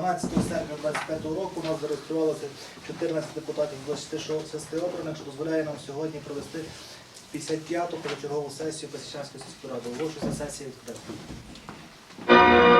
12 серпня 2025 року у нас зареєструвалося 14 депутатів з 26 обраних, що дозволяє нам сьогодні провести 55-ту позачергову сесію Пасічанської сільської ради. Оголошується сесія сесію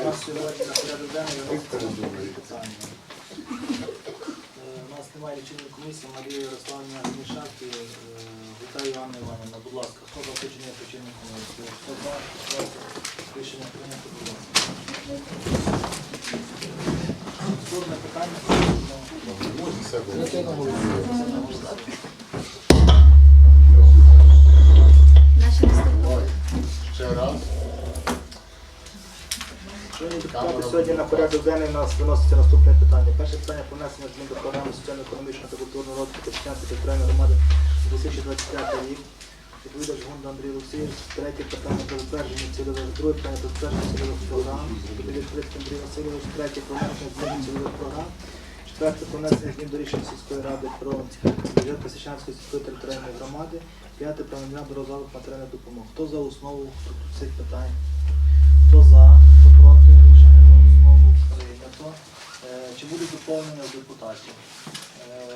У нас сьогодні на порядок денний питання. Е, У нас немає лічильної комісії, Марія Ярославівна Мішак і е, Вітаю Івана Іванівна. Будь ласка, хто за включення лічильної комісії? Хто за? Рішення прийнято, будь ласка. Наступне питання. Наші Шановні депутати, сьогодні на порядок денний у нас виноситься наступне питання. Перше питання про внесення змін до програми соціально-економічного та культурного розвитку Костянської територіальної громади на 2025 рік. Відповідач Гунда Андрій Олексійович. Третє питання про затвердження цільових, друге питання про затвердження цільових програм. Відповідач Крицький Андрій Васильович. Третє про внесення змін до цільових програм. Четверте про внесення змін до рішень сільської ради про бюджет Косичанської сільської територіальної громади. П'яте про надання до розвитку матеріальної допомоги. Хто за основу цих питань? Хто за, Е, Чи будуть доповнення з депутатів? Е,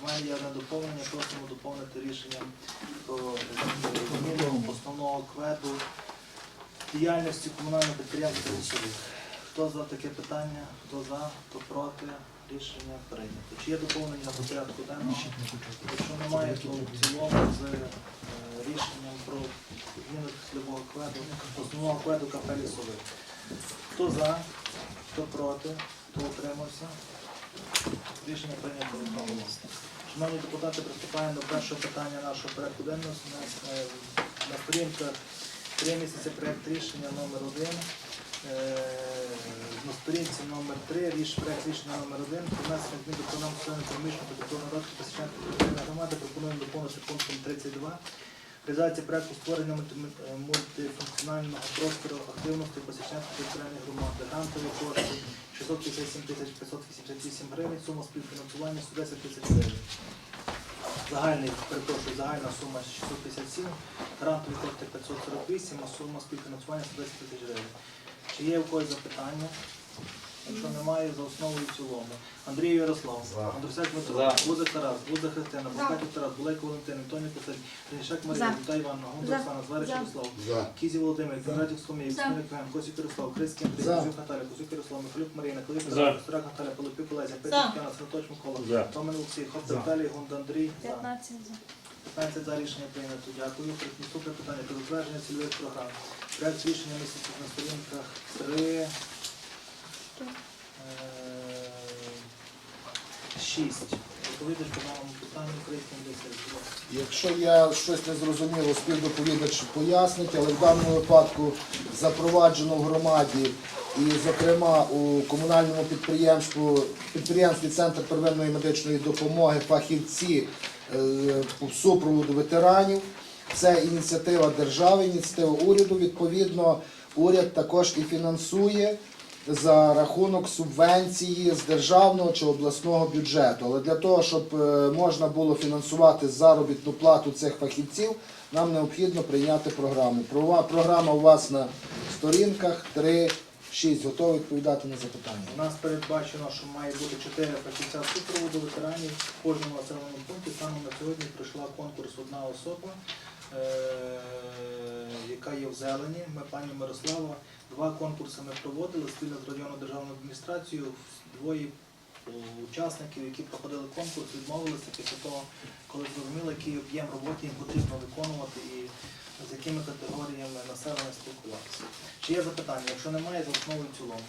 В мене є одне доповнення, просимо доповнити рішенням про основного кведу діяльності комунального підприємства. Хто за таке питання? Хто за, хто проти? Рішення прийнято. Чи є доповнення до порядку денного? Якщо немає, то в цілому з е, рішенням про зміну цільового кведу, основного кведу кафе «Лісовик». Хто за, хто проти, хто? Рішення прийнято одноголосно. Шановні депутати, приступаємо до першого питання нашого порядку денного. У е, на сторінках три місяці проект рішення номер один. Е, На сторінці номер 3 ріш, проект рішення номер 1 про внесення змін до програми соціальної економічної та культурного розвитку територіальної громади пропонуємо доповнити пунктом 32. Реалізація проекту створення е, мультифункціонального простору активності Пасічанської територіальної громади. Грантові кошти 657 тисяч 588 гривень, сума співфінансування 110 тисяч гривень. Загальний, перепрошую, загальна сума 657, грантові кошти 548, а сума співфінансування 110 тисяч гривень. Чи є у когось запитання? Якщо немає, за основу і в цілому. Андрій Ярослав, Андрусяк Дмитро, Гузик Тарас, Гузик Христина, Букатів Тарас, Булейко Валентин, Антоній Косарь, Ренішак Марія, За. Віта Івановна, Гунда Оксана, Зварич Ярослав, Кізі Володимир, Квадратів Соломій, За. Смілик Іван, Косик Ярослав, Крицький Андрій, За. Кузюк Наталя, Кузюк Ярослав, Михайлюк Марія, Кулик За. Тарас, Кострак Наталя, Полипюк Олеся, Петр Кіана, Святоч Микола, За. Томен Олексій, Хоптер За. Віталій, Гунда Андрій, За. 15 за. 15 за рішення прийнято. Дякую. Наступне питання про затвердження цільових програм. Проект рішення місяців на сторінках 3, 6. Відповідач по даному питанню українським десять. Якщо я щось не зрозуміло, співдоповідач пояснить, але в даному випадку запроваджено в громаді і, зокрема, у комунальному підприємству, підприємстві Центр первинної медичної допомоги фахівці е, по супроводу ветеранів. Це ініціатива держави, ініціатива уряду. Відповідно, уряд також і фінансує за рахунок субвенції з державного чи обласного бюджету. Але для того, щоб е, можна було фінансувати заробітну плату цих фахівців, нам необхідно прийняти програму. Програма у вас на сторінках 3-6. Готові відповідати на запитання. У нас передбачено, що має бути 4 фахівця супроводу ветеранів в кожному населеному пункті. Саме на сьогодні пройшла конкурс одна особа, е, яка є в зелені. Ми пані Мирослава. Два конкурси ми проводили спільно з районною державною адміністрацією. Двоє учасників, які проходили конкурс, відмовилися після того, коли зрозуміли, який об'єм роботи їм потрібно виконувати і з якими категоріями населення спілкуватися. Чи є запитання? Якщо немає, за основу в цілому.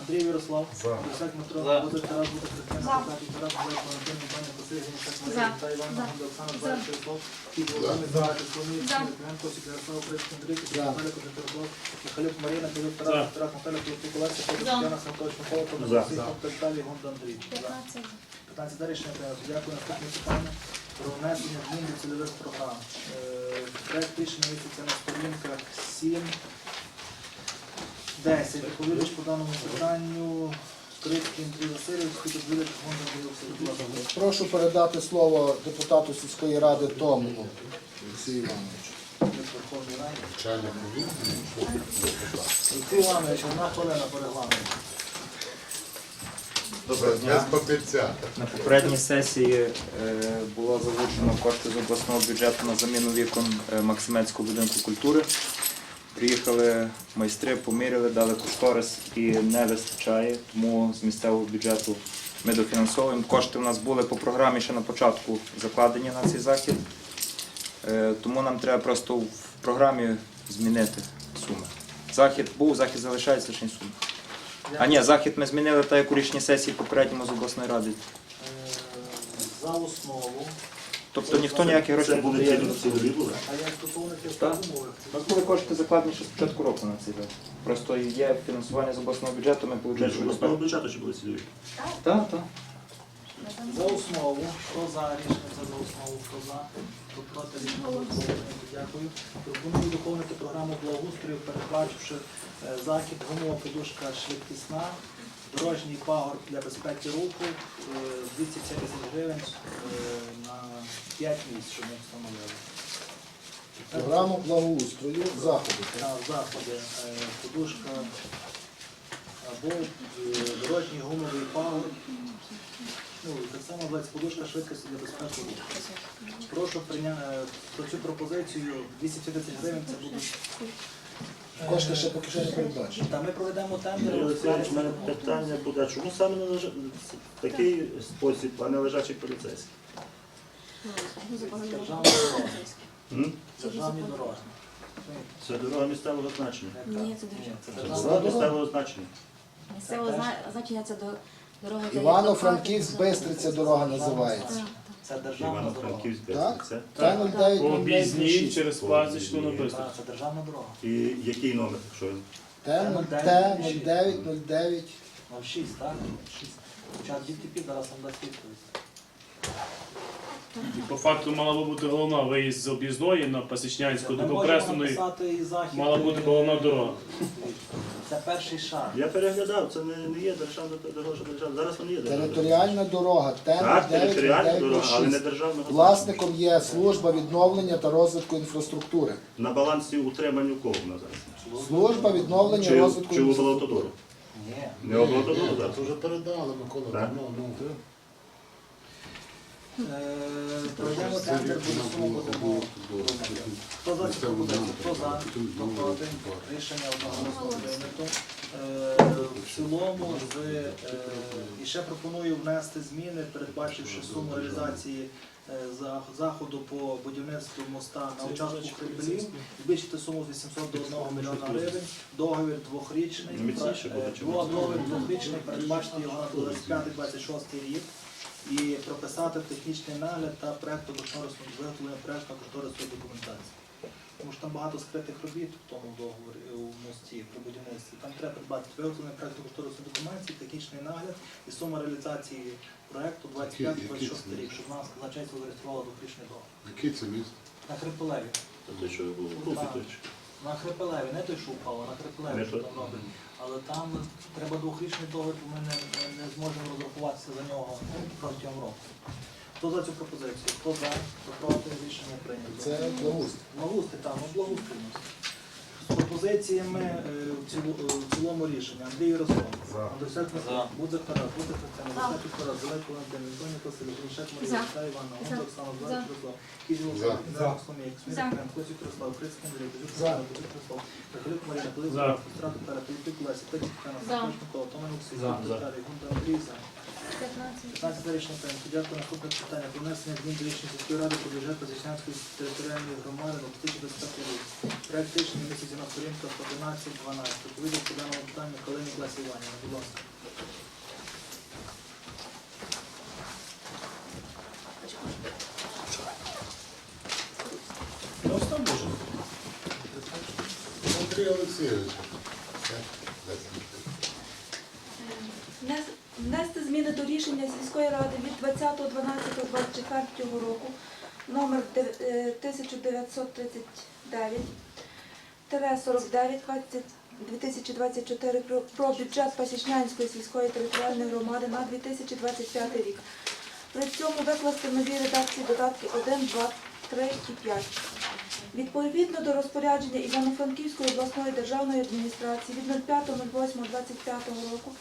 Андрій Ярослав, Дусяк Дмитро, За. Бузик Тарас, Бузик Христина, За. Бузик Тарас, Бузик Валентин, Іваня Косир, Генісак За. Марія, Та Івана, За. Гунда Оксана, За. Зварич Ярослав, Кіт Володимир. Смілик Іван, Косик Ярослав, Крицький Андрій, За. Наталя, Ярослав, Михайлюк Маріна, Кирюк За. Тарас, Тарас Наталя, Петр За. Кіана, Санточ Микола. Олексій, Хоптер Віталій, Гунда Андрій. За. 15 за. 15 за рішення прийнято. Дякую. Наступне питання про внесення змін до цільових програм. Е, Проект рішення міститься на сторінках 7, 10. Відповідач по даному питанню Крицький Андрій Васильович, співдоповідач Гонда Андрій Васильович. Прошу передати слово депутату сільської ради Томну Олексію Івановичу. Від Верховної Ради. Олексій Іванович, одна хвилина по регламенту. На попередній сесії е, було залучено кошти з обласного бюджету на заміну вікон е, Максимецького будинку культури. Приїхали майстри, поміряли, дали кошторис і не вистачає, тому з місцевого бюджету ми дофінансовуємо. Кошти у нас були по програмі ще на початку закладені на цей захід. Е, Тому нам треба просто в програмі змінити суми. Захід був, захід залишається лише суми. А ні, захід ми змінили так, як у річній сесії попередньому з обласної ради. Е, За основу. Тобто ніхто ніякі гроші Це не ті були? А як доповнити Так. умови? У нас були кошти закладені ще з початку року на цей захід. Просто є фінансування з обласного бюджету, ми Бюджет получаємо. обласного бюджету чи були цільові? Так, так. За основу. Хто за рішення це за основу? Хто за? Хто проти рішення? Дякую. Пропоную доповнити програму благоустрою, передбачивши е, захід гумова подушка швидкісна, дорожній пагорб для безпеки руху, е, 270 гривень е, на 5 місць, щоб ми встановили. Програму благоустрою заходу. На заходи е, подушка або е, дорожній гумовий пагорб. Ну, так само називається подушка швидкості для безпеки руху. Прошу прийняти про цю пропозицію 250 гривень. Це буде е, Кошти ще поки що не передбачені. Та ми проведемо тендер. Юрій Олексійович, у мене питання буде, чому саме не лежа... такий спосіб, а не лежачий поліцейський? Державні дороги. М? Державні дороги. Це дорога місцевого значення. Ні, це державна. це дорога дорога. місцевого значення. Місцеве зна- значення це до дороги. Івано-Франківськ. Бистриця дорога називається. Це державна дорога. Івано-Франківськ, Так. це. Це Так. По об'їзній через пасічну на Бистру. Так, це державна дорога. І який номер, якщо Т 0909 06, так? 06. Час дітей зараз вам дасть відповідь. І по факту мала би бути головна виїзд з об'їзної на Пасічнянську до захід. мала бути головна дорога. Це перший шар. я переглядав, це не, не є державна дорога, що державна. Зараз вона є державна. територіальна дорога Т Так, територіальна дорога, але не державна. Власником є служба відновлення та розвитку інфраструктури. На балансі утримання кого вона зараз? Служба відновлення і Чи, розвитку чи інфраструктури. облавтодору? Ні. Не облавтодору, так? Це вже передали, Микола. Так. Ну, ну, Е, Пройдемо тендер, буде будемо думати. Хто за цю пропозицію? Хто за? Хто проти? Рішення одноголосно прийнято. Е, В цілому з е, і ще пропоную внести зміни, передбачивши суму реалізації заходу по будівництву моста на участку Хребелів, збільшити суму з 800 до 1 мільйона гривень, договір двохрічний, договір двохрічний, передбачити його на 25-26 рік і прописати технічний нагляд та кошторисну виготовлення проекту кошторисної документації. Тому що там багато скритих робіт в тому договорі у мості при будівництві. Там треба придбати виготовлення проекту кошторисної документації, технічний нагляд і сума реалізації проекту 25-26 рік, щоб нас казначейство зареєструвало двохрічний договір. Який це міст? На Хрипелеві. Це те, що було На хрепелеві, не той, що впав, а на хрепелеві, що там робить. Але там треба двохрічний договір, бо ми не, не- не зможемо розрахуватися за нього протягом року. Хто за цю пропозицію? Хто за? Хто проти? Рішення прийнято. Це благоустрій. Благоустрій, так, ну благоустрій. у нас. Пропозиціями е, в, цілу- е, в цілому рішення. Андрій Ярослав. Андрюсяк Микола. Будзик Тарас. Будзик Тетяна. Будзик Тарас. Зеленко Валентин. Антоній Василь. Гриншек Марія. За. Та Івана. За. Гончар Оксана. За. Златик Ярослав. Кізіл За. Олександр. Сломік. За. Прем. Козюк Ярослав. Крицький Андрій. Козюк За. Оксана. Козюк Ярослав. Михайлюк Марія. Пилип За. Іван. Страти Пера. Пилипюк Леся. Петя Тетяна. За. Сакоч Микола. Томан Олексій. За. Віталій. Гунда Андрій. За. 15. 15 за рішення прийнято. Дякую. Наступне питання. Про внесення змін до рішення сільської ради про бюджет Позичанської територіальної громади на 2025 рік. Проект рішення місяці на сторінках 11-12. Відповідно по даному питанню Калині Класі Іванівна. Будь ласка. Ну. Андрій Олексійович. Внес- Внести зміни до рішення сільської ради від 20.12.24 року номер де- е, 1939 49 2024 про, бюджет Пасічнянської сільської територіальної громади на 2025 рік. При цьому викласти в новій редакції додатки 1, 2, 3 і 5. Відповідно до розпорядження Івано-Франківської обласної державної адміністрації від 05.08.25 року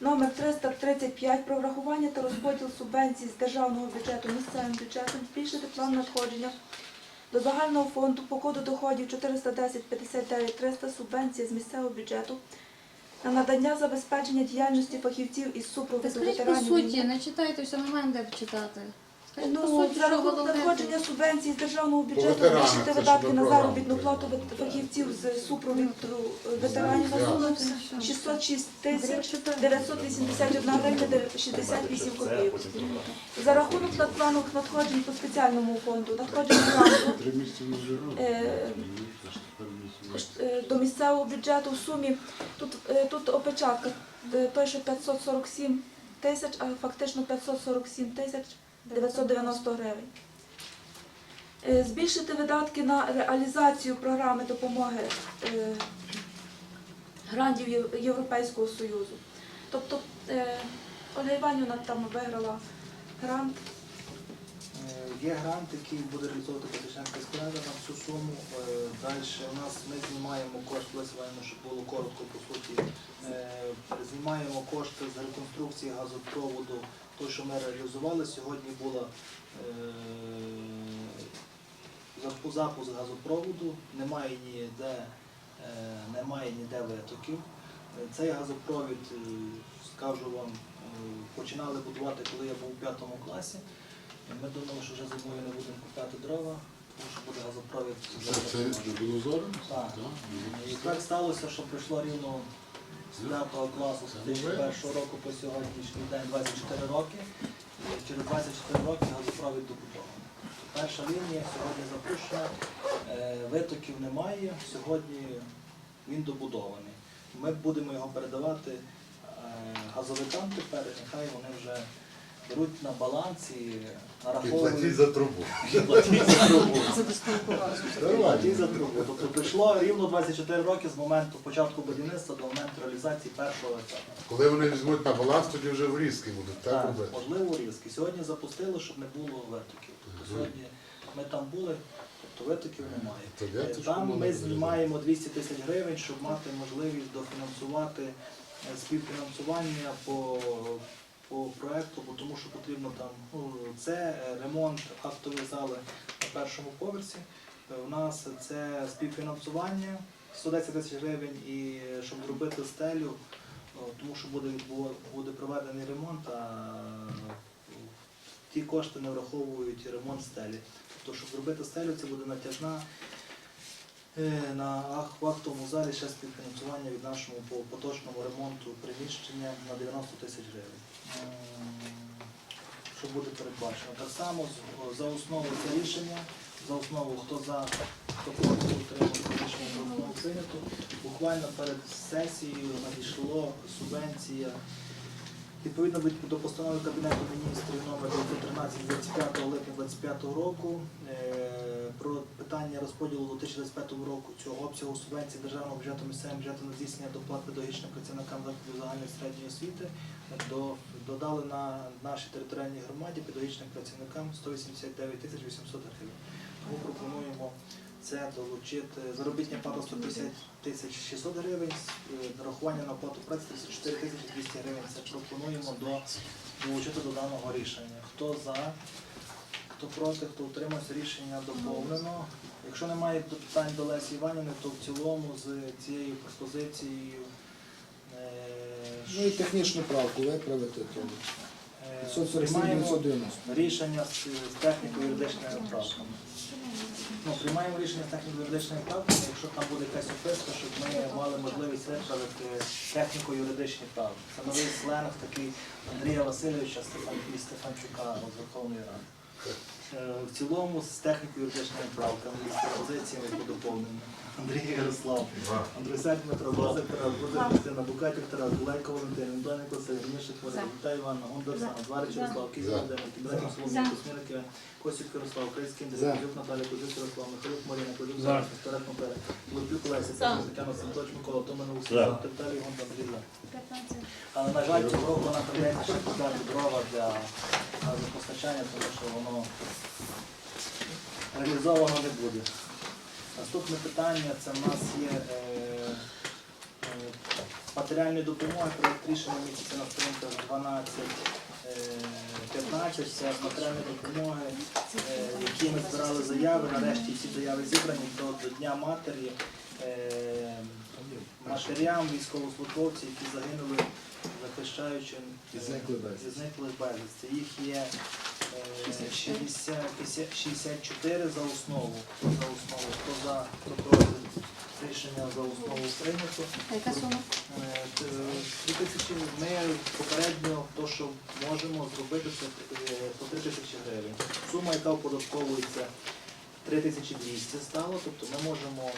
номер 335 про врахування та розподіл субвенцій з державного бюджету місцевим бюджетом збільшити план надходження до загального фонду по коду доходів 410 59 300 субвенції з місцевого бюджету на надання забезпечення діяльності фахівців із Та супроводу скажіть по ветеранів. суті, війни. не читайте все, немає де читати. Ну, за рахунок надходження субвенцій з державного бюджету ветеранах, збільшити це ж видатки на заробітну плату вет- фахівців з супроводу е, ветеранів на суму 606 тисяч 981 гривня 68 Це, копійок. За рахунок надпланових надходжень по спеціальному фонду, надходжень гранту Три місяці не живу. е, е, до місцевого бюджету в сумі, тут, е, тут опечатка, е, пише 547 тисяч, а фактично 547 тисяч 990 гривень. Е, Збільшити видатки на реалізацію програми допомоги е, грантів Європейського Союзу. Тобто е, Ольга Іванівна там виграла грант Є грант, який буде реалізовувати Пасічнянська склада на всю суму. Далі у нас ми знімаємо кошти, висуваємо, щоб було коротко по суті. Знімаємо кошти з реконструкції газопроводу, той, що ми реалізували. Сьогодні була е, запуск газопроводу, немає ніде, е, немає ніде витоків. Цей газопровід, е, скажу вам, починали будувати, коли я був у п'ятому класі. Ми думали, що вже зимою не будемо купляти дрова, тому що буде газопровід. Це, це не було зором? Так. І так сталося, що пройшло рівно з 5 класу з 2001 року по сьогоднішній день 24 роки. і через 24 роки газопровід добудований. Перша лінія сьогодні запущена, е, витоків немає, сьогодні він добудований. Ми будемо його передавати е, газовикам тепер, і нехай вони вже беруть на баланс і І платіть за трубу. І платіть за трубу. Платіть за трубу. Тобто пройшло рівно 24 роки з моменту початку будівництва до моменту реалізації першого етапу. Коли вони візьмуть на баланс, тоді вже врізки будуть, так Так, робити? можливо, різки. Сьогодні запустили, щоб не було витоків. Тобто сьогодні ми там були, тобто витоків немає. То Е, це, Там ми не знімаємо 200 тисяч гривень, щоб мати можливість дофінансувати е, співфінансування по, по проекту, бо тому що потрібно там ну, це ремонт актової зали на першому поверсі. Е, У нас це співфінансування 110 тисяч гривень і щоб зробити стелю, тому що буде буде проведений ремонт, а ті кошти не враховують ремонт стелі. Тобто, щоб зробити стелю, це буде натяжна на ах- актовому залі ще співфінансування від нашому по поточному ремонту приміщення на 90 тисяч гривень. Що буде передбачено? Так само за основу це рішення, за основу хто за, хто проти утримався рішення прийнято. Буквально перед сесією надійшло субвенція Відповідно від- до постанови Кабінету міністрів номер 913 від 25 липня 2025 року е, про питання розподілу у 2025 року цього обсягу субвенції державного бюджету місцевим бюджету на здійснення доплат педагогічним працівникам закладів загальної середньої освіти до, додали на нашій територіальній громаді педагогічним працівникам 189 тисяч 800 гривень. Тому пропонуємо це долучити заробітня плата 150 тисяч 600 гривень, е, нарахування на оплату праці 34 тисячі 200 гривень. Це пропонуємо до, долучити до даного рішення. Хто за, хто проти, хто утримався, рішення доповнено. Якщо немає питань до Лесі Іванівни, то в цілому з цією пропозицією е, Ну і технічну правку виправити, то е, 547 приймаємо 990. рішення з, з техніко-юридичними правками. Ну, приймаємо рішення з техніко-юридичними правками, якщо там буде якась описка, щоб ми мали можливість виправити техніко-юридичні правки. Це новий сленг такий Андрія Васильовича Стефан- і Стефанчука з Верховної Ради. Е, В цілому з техніко-юридичними правками з пропозиціями по доповненню. Андрій Ярослав, Андрюсяк Дмитро, Лозик Тарас, Бузик Христина, Букатів Тарас, Гулайко Валентин, Індоник Василь, Гринішик Марія, Віталій Івановна, Гондар Сана, Зварич Ярослав, За. Володимир, Кібренко Соломій, Космірик Косів Ярослав, Український Андрій, За. Козюк Наталія, Козюк Ярослав, Михайлюк Маріна, Козюк За. Тарас, Старек Лупюк Леся. Тетяна Санточ, Микола, Томин За. Усі, Теталій Гондар Андрій. За. 15. Але, на жаль, цього року нам прийдеться ще купляти дрова для газопостачання, тому що воно реалізовано не буде. Наступне питання це в нас є е, е, матеріальної допомоги, проєкт рішення місяця на сторінках 12. е, 15 це матеріальної допомоги, е, які ми збирали заяви. Нарешті ці заяви зібрані до, до Дня матері е, матерям, військовослужбовців, які загинули, захищаючи І безвісти. і зникли безвісти. Їх є е, 60, 64 за основу. За основу. Хто за хто проти рішення за основу прийнято. Яка сума? Е, Три тисячі ми попередньо то, що можемо зробити, це е, по 3 тисячі гривень. Сума, яка оподатковується 3200 стало, тобто ми можемо е,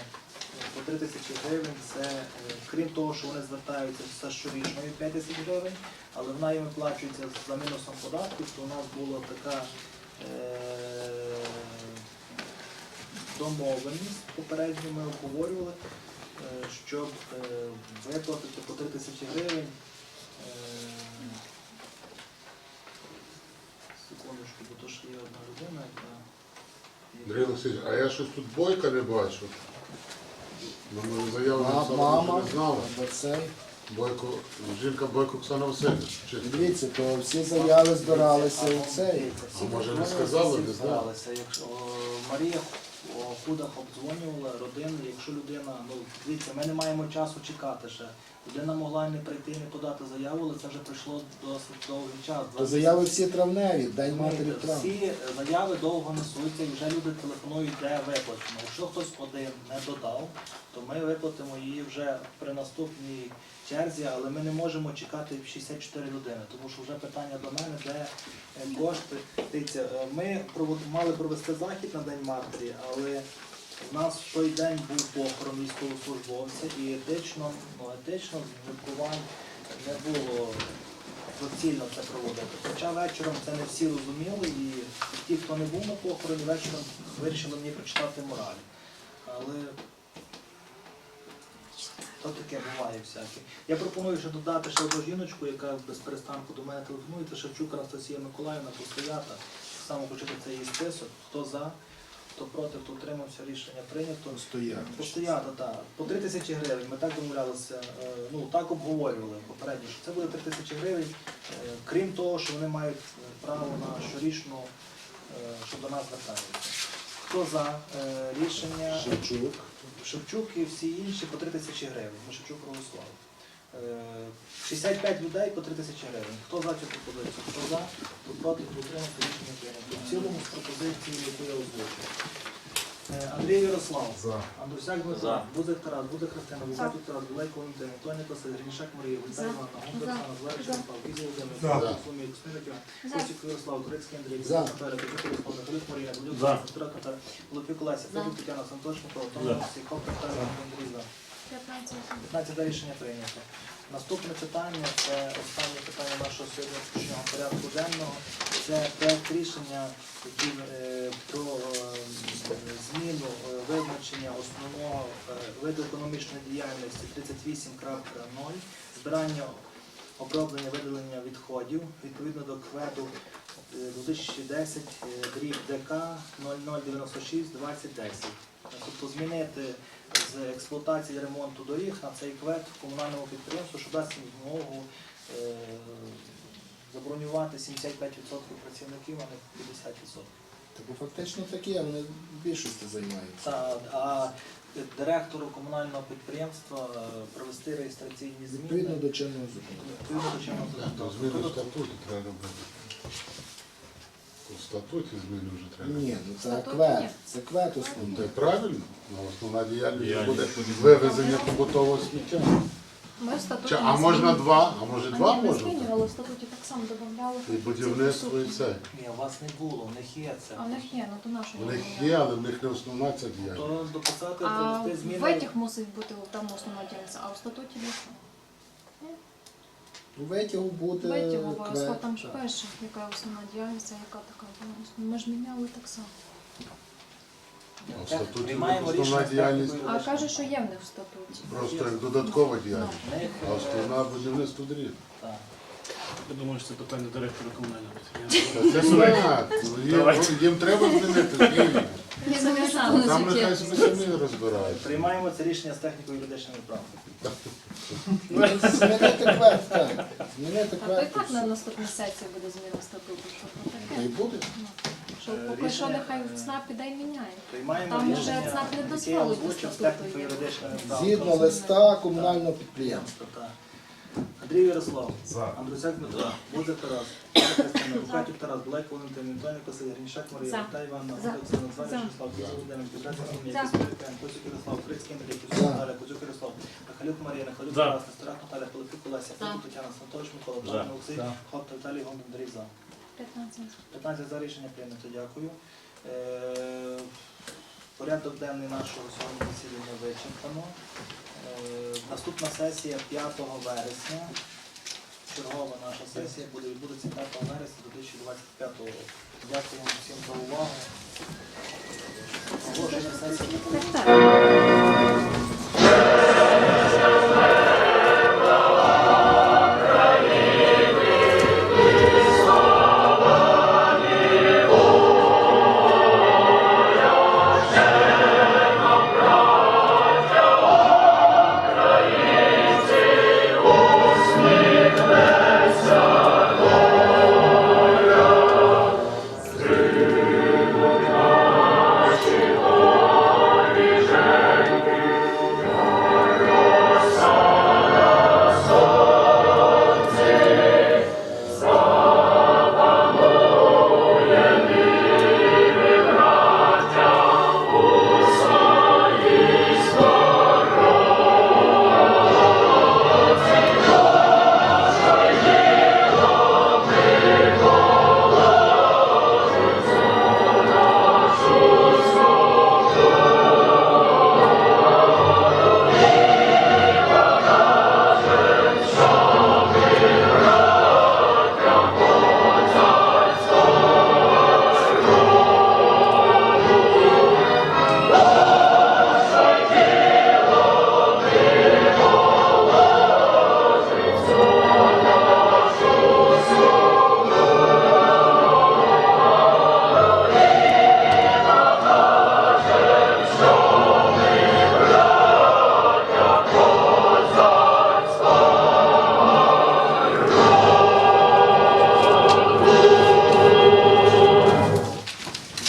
по 3 тисячі гривень, це е, крім того, що вони звертаються за щорічною 5 тисяч гривень, але вона їм виплачується за мінусом податків, то у нас була така е, домовленість попередньо ми обговорювали, е, щоб виплатити по 3 тисячі гривень. Секундочку, бо то ж є одна людина, яка. Андрій а я щось тут бойка не бачу. Ну, ми заяву Ма- Мама, не знала. або цей. Бойко, жінка Бойко Оксана Васильівна. Дивіться, то всі заяви збиралися у цей. А може не сказали, не знали? збиралися. Якщо о, Марія о, Худах обдзвонювала родину, якщо людина, ну дивіться, ми не маємо часу чекати ще. Людина могла не прийти, не подати заяву, але це вже прийшло досить довгий час. То заяви всі травневі, День матері травм. Всі заяви довго несуться і вже люди телефонують, де виплачено. Якщо хтось один не додав, то ми виплатимо її вже при наступній черзі, але ми не можемо чекати 64 людини, тому що вже питання до мене, де е, кошти. Е, ми мали провести захід на День матері, але у нас в той день був похорон військовослужбовця і етично, ну, етично з міркувань не було доцільно це проводити. Хоча вечором це не всі розуміли, і ті, хто не був на похороні, вечором вирішили мені прочитати моралі. Але то таке буває всяке. Я пропоную ще додати ще одну жіночку, яка без перестанку до мене телефонує, це Шевчук Анастасія Миколаївна, постоята. Само почути цей список. Хто за, хто проти, хто утримався, рішення прийнято. Стояти. Постоянно, так. По 3 тисячі гривень. Ми так домовлялися, е, ну так обговорювали попередньо, що це буде 3 тисячі гривень. Е, Крім того, що вони мають право на щорічну, е, що до нас звертаються. Хто за рішення Шевчук. Шевчук і всі інші по 3 тисячі гривень. Ми Шевчук проголосували. Е, 65 людей по 3 тисячі гривень. Хто за цю пропозицію? Хто за, хто проти, хто утримався, рішення прийнято. В цілому з пропозицією, яку я озвучив. Е, Андрій Ярослав. За. Андрусяк Дмитро, Бузик Тарас, Бузик Христина, Бузатів Тарас, Булейко Валентин, Антоні Василь, Гріншак Марія, За. Іванна, Гундар За. Оксана, Злевич За. Ярослав, Кізі Володимир, За. Соломій, Костянтин За. Косик Ярослав, Турецький Андрій, За. Петер, Козюк Ярослав, Нахилюк Марія, Гулюк, За. Сестра Катар, Лупік Олеся, За. Федір Тетяна, Сантош Микола, За. Сіков, Катар, Андрій, За. 15. 15 рішення прийнято. Наступне питання це останнє питання нашого сьогоднішнього порядку денного. Це проект рішення, який е, про е, зміну е, визначення основного е, виду економічної діяльності 38.0, збирання оброблення видалення відходів відповідно до кведу е, 2010 е, дріб ДК 0096 2010. Тобто змінити з експлуатації ремонту доріг на цей квет комунальному підприємству, що дасть їм змогу е, забронювати 75% працівників, а не 50%. Тобто фактично таке, вони в більшості займаються. Та, а директору комунального підприємства е, провести реєстраційні Відповідно зміни. до чинного закону. Відповідно до чинного законодавства. зміни Тобто, треба робити. У статуті зміни вже треба. Ні, ну це Статут квет, це квет Ну, основний. Це правильно, але основна діяльність буде вивезення побутового сміття. Ми в статуті Чи, не а можна змінювали. два, а може А два ні, не можна? змінювали, в статуті так само додавали. І будівництво, і це. ні, у вас не було, в них є це. А в них є, ну то нашу У них є, але в них не основна ця діяльність. То дописати, А провести в зміни. витяг мусить бути там основна діяльність, а в статуті не. У витягу буде Витяг обов'язково квет. там ж так. пише, яка основна діяльність, а яка така була. Ми ж міняли так само. А в статуті Приймаємо основна рішення діяльність технікою А каже, що є в них в статуті. просто як додаткова діяльність. В А основна будівництво доріг. так. Я думаю, що це питання директора комунального Та. Це понятно. Їм, треба змінити зміни. Я Там нехай собі самі розбираються. Приймаємо це рішення з техніко-юридичними правками. Змінити квест, так. Змінити А то і квет. так на наступній сесії буде зміна статуту, що Та й таке. буде. Ну, Що Е, поки що нехай е, ЦНАП іде й міняє. Приймаємо Там вже рішення, ЦНАП не яке дозволить озвучив статуту. Згідно листа комунального підприємства. Так. Андрій Ярослав, За. Андрусяк Дмитро, Бузик Тарас, Бузик Тарас, Блек Валентин, Антоній Василь, Гріншак Марія, За. Вітай Іванна, За. Званя За. Числав, Володимир, Підраця Соломія, За. Євген, Косик Ярослав, Крицький Андрій, За. Наталя, Кузюк Ярослав, Нахалюк Марія, Нахалюк За. Тарас, Нестерак Наталя, Пилипюк Олеся, За. Тетяна, Сантович Микола. Богдан Олексій, Хоп Віталій Гонда Андрій За. 15. 15 за рішення прийнято, дякую. Е, Порядок денний нашого сьогодні засідання вичерпано. Е, Наступна сесія 5 вересня. Чергова наша сесія буде відбудеться 5 вересня 2025 року. Дякуємо всім за увагу. Оголошення сесії.